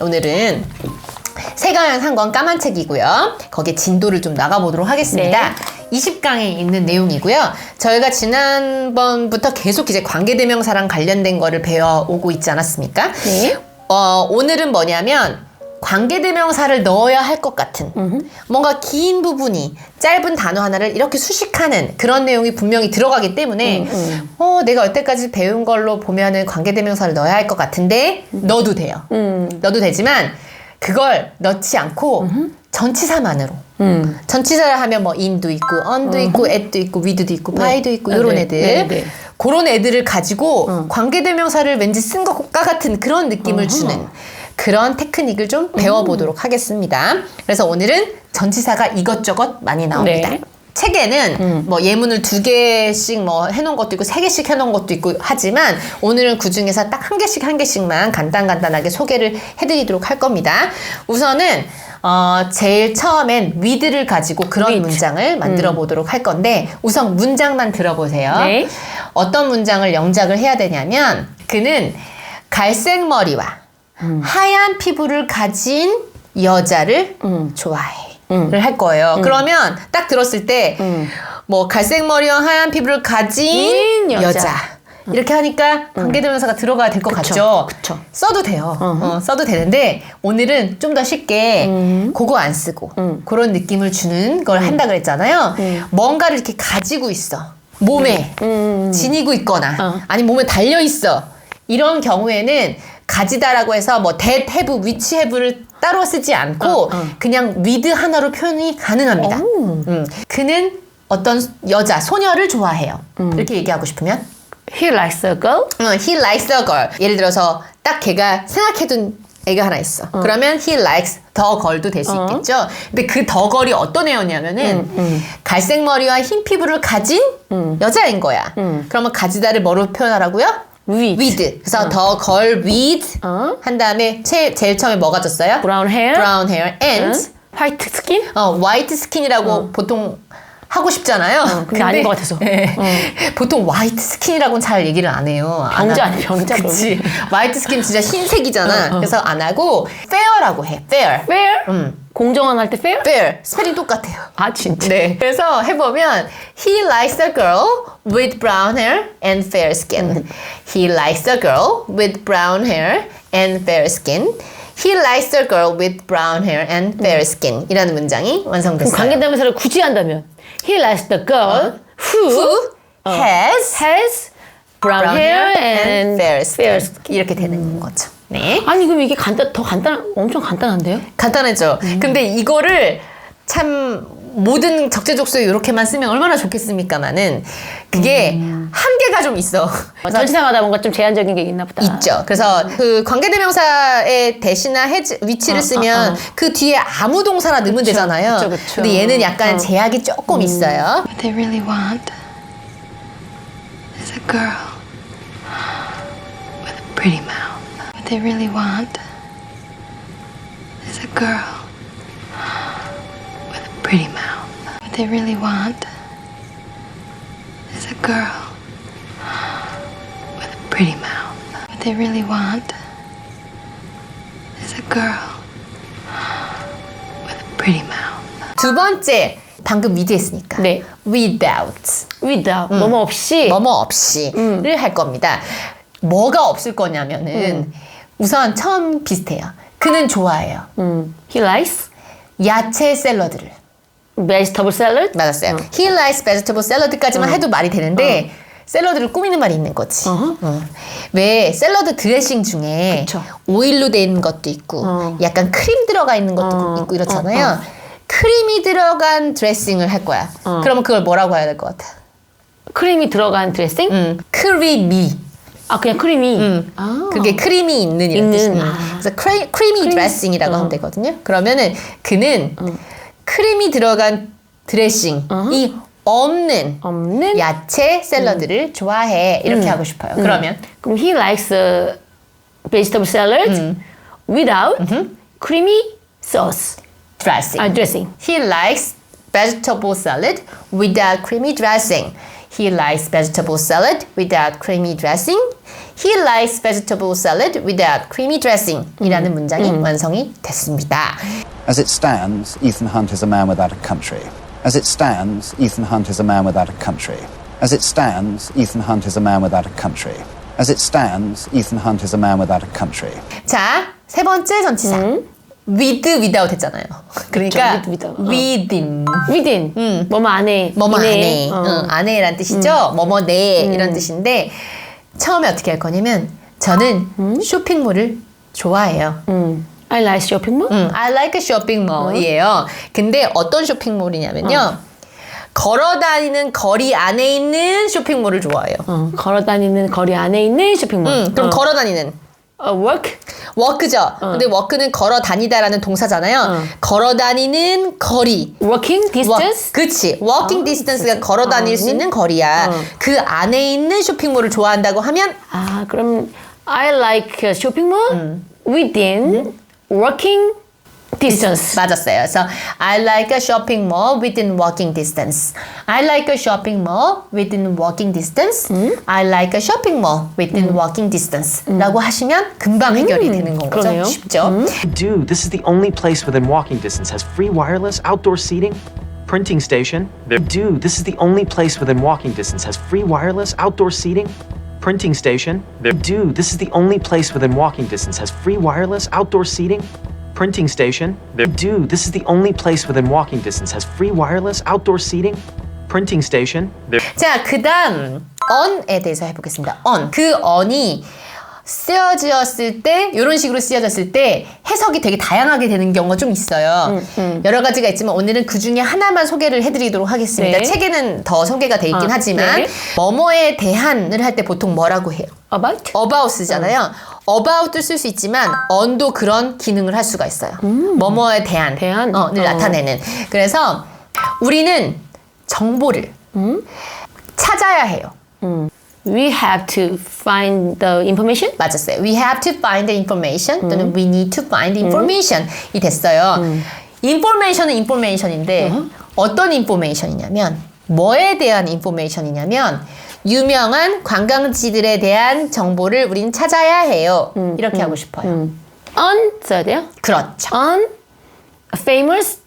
오늘은 산건 까만 책이고요. 거기에 진도를 좀 나가보도록 하겠습니다. 20강에 있는 내용이고요. 저희가 지난번부터 계속 이제 관계대명사랑 관련된 거를 배워오고 있지 않았습니까? 네. 어, 오늘은 뭐냐면 관계대명사를 넣어야 할 것 같은 뭔가 긴 부분이 짧은 단어 하나를 이렇게 수식하는 그런 내용이 분명히 들어가기 때문에 어, 내가 여태까지 배운 걸로 보면은 관계대명사를 넣어야 할 것 같은데 넣어도 돼요. 음. 넣어도 되지만 그걸 넣지 않고 전치사만으로. 음. 전치사를 하면 뭐 in도 있고 on도 있고 at도 있고 with도 있고 by도 있고 이런 네, 애들. 네, 네. 그런 애들을 가지고 관계대명사를 왠지 쓴 것과 같은 그런 느낌을 주는 그런 테크닉을 좀 배워보도록 하겠습니다. 그래서 오늘은 전치사가 이것저것 많이 나옵니다. 네. 책에는 뭐 예문을 두 개씩 뭐 해놓은 것도 있고 세 개씩 해놓은 것도 있고 하지만 오늘은 그 중에서 딱 한 개씩 한 개씩만 간단간단하게 소개를 해드리도록 할 겁니다. 우선은 어, 제일 처음엔 with를 가지고 그런 with. 문장을 만들어 보도록 할 건데 우선 문장만 들어보세요. 네. 어떤 문장을 영작을 해야 되냐면 그는 갈색 머리와 하얀 피부를 가진 여자를 좋아해. 를할 거예요. 그러면 딱 들었을 때, 뭐, 갈색 머리와 하얀 피부를 가진 인 여자. 여자. 이렇게 하니까 관계대명사가 들어가야 될 것 그쵸, 같죠? 그쵸. 써도 돼요. 어, 써도 되는데, 오늘은 좀 더 쉽게 그거 안 쓰고, 그런 느낌을 주는 걸 한다 그랬잖아요. 뭔가를 이렇게 가지고 있어. 몸에 지니고 있거나, 어. 아니 몸에 달려 있어. 이런 경우에는 가지다라고 해서 뭐 that have, which have를 따로 쓰지 않고 어, 어. 그냥 with 하나로 표현이 가능합니다. 오. 음. 그는 어떤 여자, 소녀를 좋아해요. 음. 이렇게 얘기하고 싶으면 He likes a girl. 어, he likes a girl. 예를 들어서 딱 걔가 생각해둔 애가 하나 있어. 그러면 he likes the girl도 될수 어. 있겠죠. 근데 그 the girl이 어떤 애였냐면은 음, 갈색 머리와 흰 피부를 가진 여자인 거야. 그러면 가지다를 뭐로 표현하라고요? With. with. 그래서 the girl with 어. 한 다음에 제, 제일 처음에 뭐가 졌어요? Brown hair. brown hair and 응? White skin. 어, 화이트 스킨이라고 보통 하고 싶잖아요. 어. 근데 아닌 것 같아서. 네. 보통 화이트 스킨이라고는 잘 얘기를 안 해요. 안 병자 하고. 아니야, 병자, 그치. 화이트 스킨 진짜 흰색이잖아. 어, 어. 그래서 안 하고 fair라고 해. fair. Fair. 음. 공정한 할 때 fair. fair. 스펠링 똑같아요. 아 진짜. 네. 그래서 해보면 he likes a girl with brown hair and fair skin. He likes a girl with brown hair and fair skin. He likes a girl with brown hair and fair skin. 이라는 문장이 완성됐어요. 관계대명사를 굳이 한다면 He likes the girl who, has has brown, hair and, and fair skin. fair skin. 이렇게 되는 거죠. 네. 아니 그럼 이게 간단 더 간단 엄청 간단한데요? 간단하죠. 음. 근데 이거를 참 모든 적재적소에 이렇게만 쓰면 얼마나 좋겠습니까마는 그게 음. 한계가 좀 있어. 그래서 전치사마다 뭔가 좀 제한적인 게 있나 보다. 있죠. 그래서 그 관계대명사의 대시나 해지, 위치를 어, 쓰면 어, 어. 그 뒤에 아무 동사나 넣으면 되잖아요. 그쵸, 그쵸. 근데 얘는 약간 어. 음. 제약이 조금 있어요. What they really want is a girl with a pretty mouth. What they really want is a girl with a pretty mouth. What they really want is a girl with a pretty mouth. What they really want is a girl with a pretty mouth. 두 번째 방금 미드 했으니까 네. without without 뭐뭐 없이 뭐뭐 없이를 할 겁니다. 뭐가 없을 거냐면은 우선 처음 비슷해요. 그는 좋아해요. 음, He likes 야채 샐러드를. vegetable salad. 맞았어요. He likes vegetable salad까지만 해도 말이 되는데 샐러드를 꾸미는 말이 있는 거지. 어허. 어. 왜 샐러드 드레싱 중에 그쵸. 오일로 돼 있는 것도 있고 어. 약간 크림 들어가 있는 것도 어. 있고 이렇잖아요. 어, 어. 크림이 들어간 드레싱을 할 거야. 어. 그러면 그걸 뭐라고 해야 될 것 같아? 크림이 들어간 드레싱? 음, 크리미. 아 그냥 크림이. 음. 아. 그게 크림이 있는 이런 있는, 뜻이에요. 아. 그래서 크리, 크리미 크림- 드레싱이라고 어. 하면 되거든요. 그러면은 그는 크림이 들어간 드레싱이 없는 없는. 야채 샐러드를 좋아해. 이렇게 음. 하고 싶어요. 그러면 그럼 he likes uh, vegetable salad without creamy sauce. dressing. 아 dressing. He likes vegetable salad without creamy dressing. He likes vegetable salad without creamy dressing. He likes vegetable salad without creamy dressing 이라는 문장이 완성이 됐습니다. As it stands, Ethan Hunt is a man without a country. As it stands, Ethan Hunt is a man without a country. As it stands, Ethan Hunt is a man without a country. As it stands, Ethan Hunt is a man without a country. 자, 세 번째 전치사. With, without 했잖아요. 그러니까 with, without. 어. within. within. 뭐뭐 안에. 뭐뭐 이내. 안에, 어. 응, 안에란 뜻이죠. 뭐뭐 내 이런 뜻인데 처음에 어떻게 할 거냐면 저는 쇼핑몰을 좋아해요. 음. I like shopping mall. 음, I like shopping mall이에요. 근데 어떤 쇼핑몰이냐면요. 걸어 다니는 거리 안에 있는 쇼핑몰을 좋아해요. 어, 걸어 다니는 거리 안에 있는 쇼핑몰. 음, 그럼 어. 걸어 다니는 어, work. 워크죠. 근데 워크는 걸어 다니다라는 동사잖아요. 어. 걸어 다니는 거리. Working distance. 워- 그치. 워킹 디스턴스가 걸어 다닐 수 있는 거리야. 어. 그 안에 있는 쇼핑몰을 좋아한다고 하면 아, 그럼 I like shopping mall within working distance. 맞았어요. 그래서 I like a shopping mall within walking distance. I like a shopping mall within walking distance. I like a shopping mall within walking distance. 라고 하시면 금방 해결이 되는 건 거죠. 그러네요. 쉽죠? Dude, this is the only place within walking distance has free wireless outdoor seating, printing station. There, dude, this is the only place within walking distance has free wireless outdoor seating, printing station. There, dude, this is the only place within walking distance has free wireless outdoor seating, printing station. There, dude, this is the only place within walking distance has free wireless outdoor seating, printing station. There, 자, 그 다음 on에 대해서 해보겠습니다. on. 그 on이 쓰여졌을 때 이런 식으로 쓰여졌을 때 해석이 되게 다양하게 되는 경우가 좀 있어요. 여러 가지가 있지만 오늘은 그 중에 하나만 소개를 해드리도록 하겠습니다. 네. 책에는 더 소개가 돼 있긴 아, 하지만 네. 뭐뭐에 대한을 할 때 보통 뭐라고 해요? About? about 쓰잖아요. about도 쓸 수 있지만 on도 그런 기능을 할 수가 있어요. 뭐뭐에 대한, 대한? 어, 를 어. 나타내는. 그래서 우리는 정보를 찾아야 해요. We have to find the information. 맞았어요. We have to find the information 또는 we need to find the information 이 됐어요. information은 information인데 어떤 information이냐면 뭐에 대한 information이냐면 유명한 관광지들에 대한 정보를 우린 찾아야 해요. 이렇게 하고 싶어요. On 써야 돼요. 그렇죠. On famous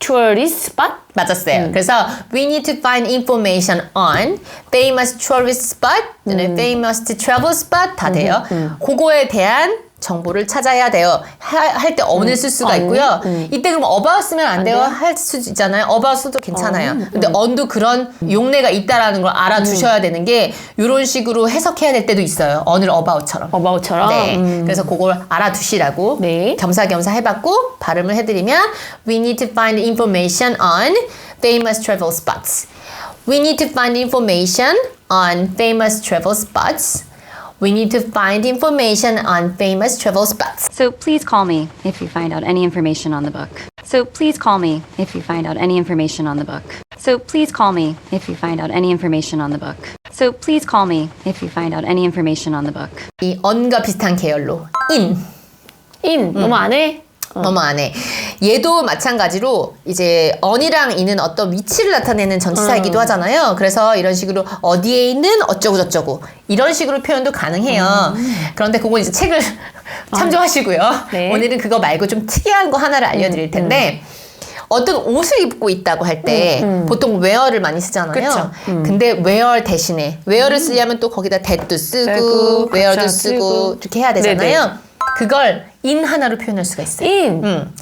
tourist spot. 맞았어요. 그래서 we need to find information on famous tourist spot, 또는 famous travel spot 다 돼요. 그거에 대한 정보를 찾아야 돼요. 할때 on을 쓸 수가 있고요. 이때 그럼 about 쓰면 안 돼요? 할 수 있잖아요. about 써도 괜찮아요. 근데 on도 그런 용례가 있다라는 걸 알아두셔야 되는 게 이런 식으로 해석해야 될 때도 있어요. on을 about처럼. about처럼. 네. 음. 그래서 그걸 알아두시라고 네. 겸사겸사 해봤고 발음을 해드리면 We need to find information on famous travel spots. We need to find information on famous travel spots. We need to find information on famous travel spots. So please call me if you find out any information on the book. So please call me if you find out any information on the book. So please call me if you find out any information on the book. So please call me if you find out any information on the book. 이 on과 비슷한 계열로 in in 너무 안 해. 너무 안 해. 얘도 마찬가지로 이제 on이랑 in은 어떤 위치를 나타내는 전치사이기도 하잖아요. 그래서 이런 식으로 어디에 있는 어쩌고 저쩌고 이런 식으로 표현도 가능해요. 그런데 그건 이제 책을 참조하시고요. 네. 오늘은 그거 말고 좀 특이한 거 하나를 알려드릴 텐데 어떤 옷을 입고 있다고 할때 보통 wear를 많이 쓰잖아요. 그쵸. 근데 wear 대신에 wear를 쓰려면 또 거기다 that도 쓰고 그쵸, 쓰고 쓰고. 이렇게 해야 되잖아요. 그걸 in 하나로 표현할 수가 있어요. in. 음.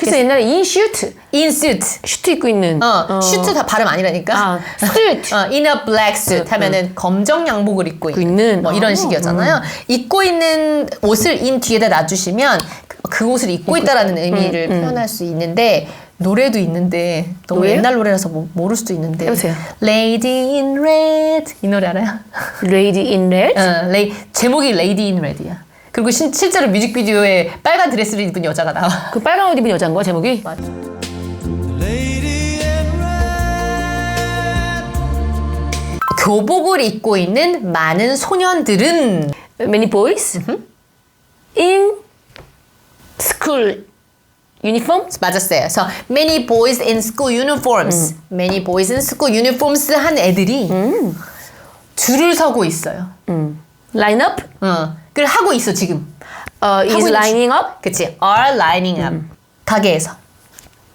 그래서 옛날에 in suit. in suit. 슈트 입고 있는. 어, 슈트 다 발음 아니라니까. 아, suit. 어, in a black suit 하면은 검정 양복을 입고 있는, 있는. 뭐 이런 어, 식이었잖아요. 입고 있는 옷을 in 뒤에다 놔주시면 그, 그 옷을 입고 있다라는 의미를 표현할 수 있는데 노래도 있는데 너무 노래요? 옛날 노래라서 뭐, 모를 수도 있는데 해보세요. Lady in Red 이 노래 알아요? Lady in red. 어, 레이, 제목이 Lady in Red야. 그리고 신, 실제로 뮤직비디오에 빨간 드레스를 입은 여자가 나와. 그 빨간 옷 입은 여자인 거야 제목이? 맞아. 교복을 입고 있는 많은 소년들은 Many boys in school uniform. 맞았어요. 그래서 many boys in school uniforms, many boys in school uniforms 한 애들이 줄을 서고 있어요. Up. 어, 그걸 하고 있어 지금. 어, is 있는 lining up 그치? Are lining up. 가게에서.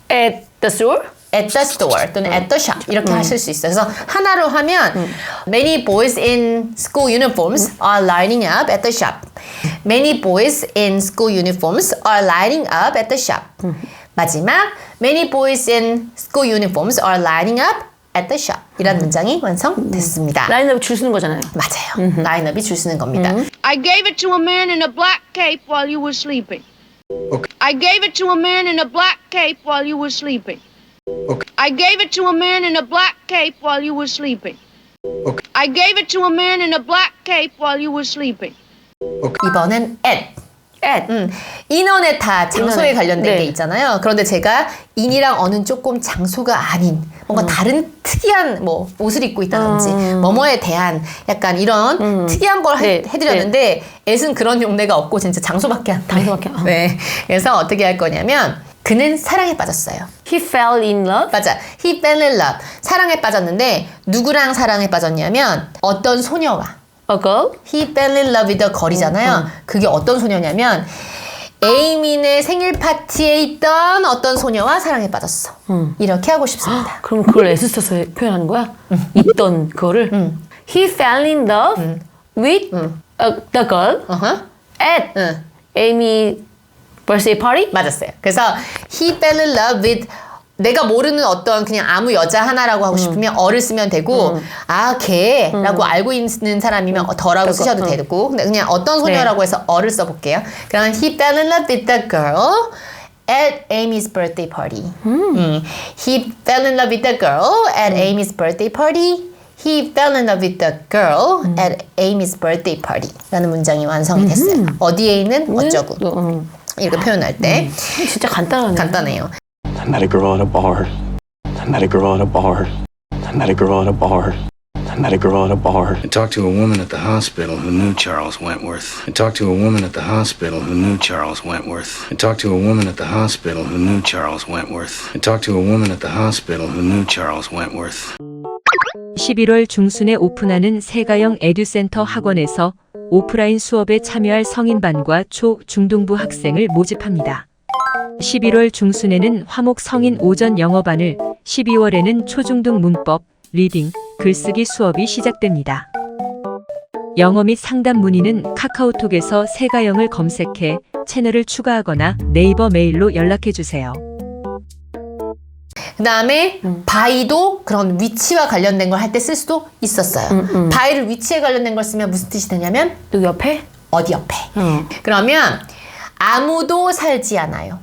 at the store. at the store 또는 at the shop 이렇게 하실 수 있어요. 그래서 하나로 하면 many boys in school uniforms are lining up at the shop. Many boys in school uniforms are lining up at the shop. 마지막 many boys in school uniforms are lining up at the shop. 이란 문장이 완성됐습니다. up 줄 서는 거잖아요. 맞아요. 라인업이 줄 서는 겁니다. I gave it to a man in a black cape while you were sleeping. I gave it to a man in a black cape while you were sleeping. I gave it to a man in a black cape while you were sleeping. I gave it to a man in a black cape while you were sleeping. 이번엔 at. At. 음, 인원에 다 장소에 인원에, 관련된 네. 게 있잖아요. 그런데 제가 인이랑 어는 조금 장소가 아닌 뭔가 음. 다른 특이한 뭐 옷을 입고 있다든지 뭐뭐에 대한 약간 이런 특이한 걸 해, 네, 해드렸는데 애는 그런 용례가 없고 진짜 장소밖에 안 돼. 장소밖에 안- 네. 그래서 어떻게 할 거냐면 그는 사랑에 빠졌어요. He fell in love. 맞아. He fell in love. 사랑에 빠졌는데 누구랑 사랑에 빠졌냐면 어떤 소녀와 A girl. He fell in love with a 걸이잖아요. 그게 어떤 소녀냐면 에이민의 생일 파티에 있던 어떤 소녀와 사랑에 빠졌어. 이렇게 하고 싶습니다. 그럼 그걸 애써 써서 표현하는 거야? 있던 그거를. He fell in love with a, the girl 어허. at 응, Amy birthday party. 맞았어요. 그래서 he fell in love with 내가 모르는 어떤 그냥 아무 여자 하나라고 하고 싶으면 어를 쓰면 되고 아 걔라고 알고 있는 사람이면 더라고 쓰셔도 되고 근데 그냥 어떤 소녀라고 해서 어를 써볼게요. 그러면 he fell in love with the girl at Amy's birthday party. 음. He fell in love with the girl at Amy's birthday party. He fell in love with the girl at Amy's birthday party. 라는 문장이 완성이 됐어요. 어디에 있는 어쩌고. 음. 이렇게 표현할 때 진짜 간단하네. 간단해요. I met a girl at a bar. I met a girl at a bar. I met a girl at a bar. I met a girl at a bar. I talked to a woman at the hospital who knew Charles Wentworth. I talked to a woman at the hospital who knew Charles Wentworth. I talked to a woman at the hospital who knew Charles Wentworth. I talked to a woman at the hospital who knew Charles Wentworth. 11월 중순에 오픈하는 세가영 에듀센터 학원에서 오프라인 수업에 참여할 성인반과 초, 중등부 학생을 모집합니다. 11월 중순에는 화목 성인 오전 영어반을, 12월에는 초중등 문법, 리딩, 글쓰기 수업이 시작됩니다. 영어 및 상담 문의는 카카오톡에서 세가영을 검색해 채널을 추가하거나 네이버 메일로 연락해 주세요. 그 다음에 바이도 그런 위치와 관련된 걸 할 때 쓸 수도 있었어요. 바이를 위치에 관련된 걸 쓰면 무슨 뜻이 되냐면 누구 옆에? 어디 옆에. 음. 그러면 아무도 살지 않아요.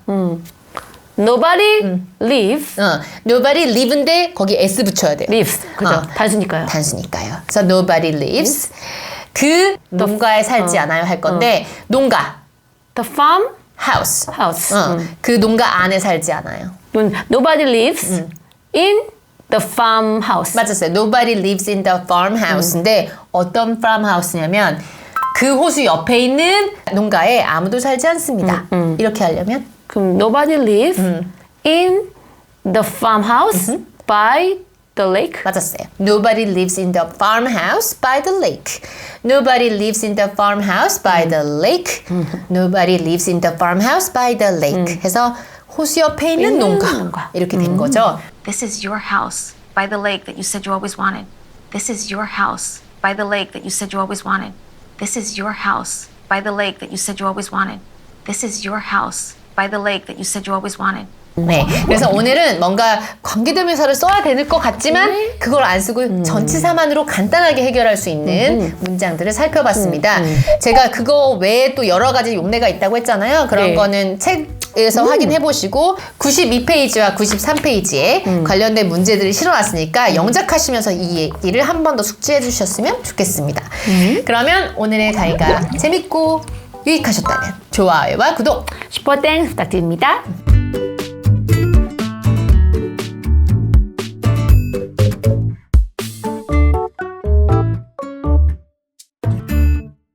Nobody lives. 어, nobody live인데 거기 s 붙여야 돼요. lives. 그죠? 어. 단수니까요. 단수니까요. 그래서 nobody lives. 그 농가에 살지 않아요 할 건데 농가 The farm house. house. 어, 음. 그 농가 안에 살지 않아요. 음, Nobody lives in the farm house. 맞았어요. Nobody lives in the farmhouse인데 어떤 farmhouse냐면 그 호수 옆에 있는 농가에 아무도 살지 않습니다. 이렇게 하려면 그럼 nobody lives in the farmhouse by the lake. 맞았어요. Nobody lives in the farmhouse by the lake. Nobody lives in the farmhouse by the lake. Nobody lives in the farmhouse by the lake. 해서 호수 옆에 있는 농가. 이렇게 된 거죠. This is your house by the lake that you said you always wanted. This is your house by the lake that you said you always wanted. This is your house by the lake that you said you always wanted. This is your house by the lake that you said you always wanted. 네. 그래서 오늘은 뭔가 관계대명사를 써야 되는 것 같지만 그걸 안 쓰고 전치사만으로 간단하게 해결할 수 있는 문장들을 살펴봤습니다. 제가 그거 외에 또 여러 가지 용례가 있다고 했잖아요. 그런 네. 거는 책 에서 확인해 보시고 92페이지와 93페이지에 관련된 문제들을 실어놨으니까 영작하시면서 이 얘기를 한 번 더 숙지해 주셨으면 좋겠습니다. 그러면 오늘의 강의가 재밌고 유익하셨다면 좋아요와 구독! 슈퍼 땡 부탁드립니다.